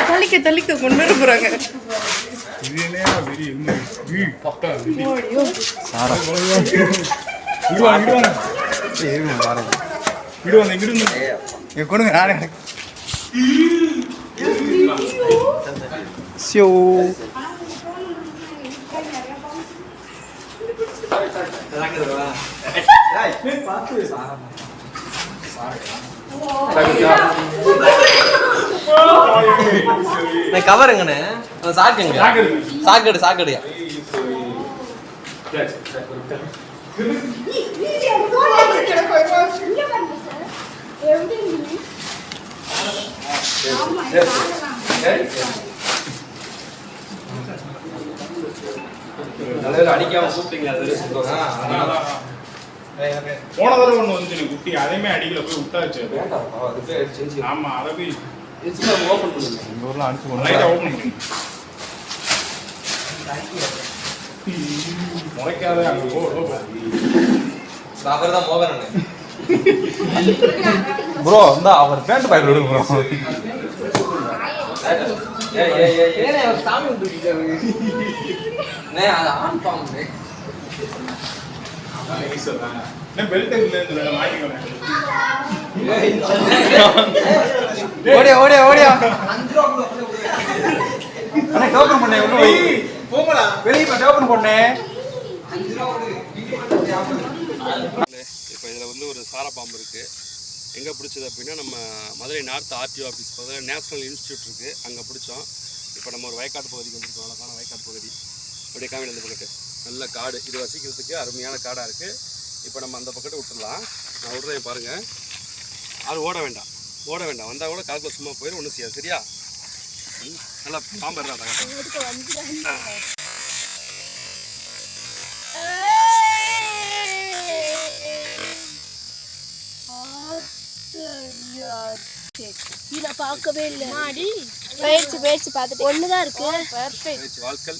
தள்ளிக்க தள்ளிக்க கொண்டு வர போறாங்க வெறி என்ன ஈ, பக்கா சியோ கவருங்கண்ணே சாக்குங்க சாக்கடு சாக்கடுயா அடிக்காம கூப்பிட்டீங்க அது சந்தோஷம். போன தடவை ஒண்ணு வந்து எனக்கு குட்டி. அதையுமே அடிக்கல போய் விட்டாச்சு அது. ஆமா அதை போய் ஓபன் பண்ணுங்க எங்க ஊர்ல அடிச்சு லைட்டா ஓபன் பண்ணி. முறைக்காத அங்க போ போ, போ. அவர் தான் மோகன் ப்ரோ இந்த அவர் பேண்ட் பாக்கெட் விடுங்க ப்ரோ ஏனே அவர் சாமி விட்டுக்கிட்டாரு நே அது என்ன பெல்ட் மாட்டிக்கணும் ஓடியா ஓடியா ஓடியா. அண்ணே டோக்கன் பண்ணே உள்ள போய். போங்கடா வெளிய டோக்கன் பண்ணே. இப்போ இதில் வந்து ஒரு சார பாம்பு இருக்குது எங்கே பிடிச்சது அப்படின்னா நம்ம மதுரை நார்த் ஆர்டிஓ ஆஃபீஸ் பக்கத்தில் நேஷனல் இன்ஸ்டியூட் இருக்குது அங்கே பிடிச்சோம். இப்போ நம்ம ஒரு வயக்காட்டு பகுதிக்கு வந்திருக்கோம். அழகான வயக்காட்டு பகுதி. அப்படியே காமிடு வந்து போட்டு நல்ல காடு இது வசிக்கிறதுக்கு அருமையான காடாக இருக்குது இப்போ நம்ம அந்த பக்கத்தை விட்டுடலாம் நான் விட்றேன் பாருங்கள் அது ஓட வேண்டாம் ஓட வேண்டாம் வந்தால் கூட காலத்தில் சும்மா போயிடும் ஒன்றும் செய்யாது சரியா நல்லா பாம்பு இருந்தா இதை பார்க்கவே இல்லை போயிடுச்சு போயிடுச்சு பார்த்துட்டு ஒன்று தான் இருக்கு வாழ்க்கை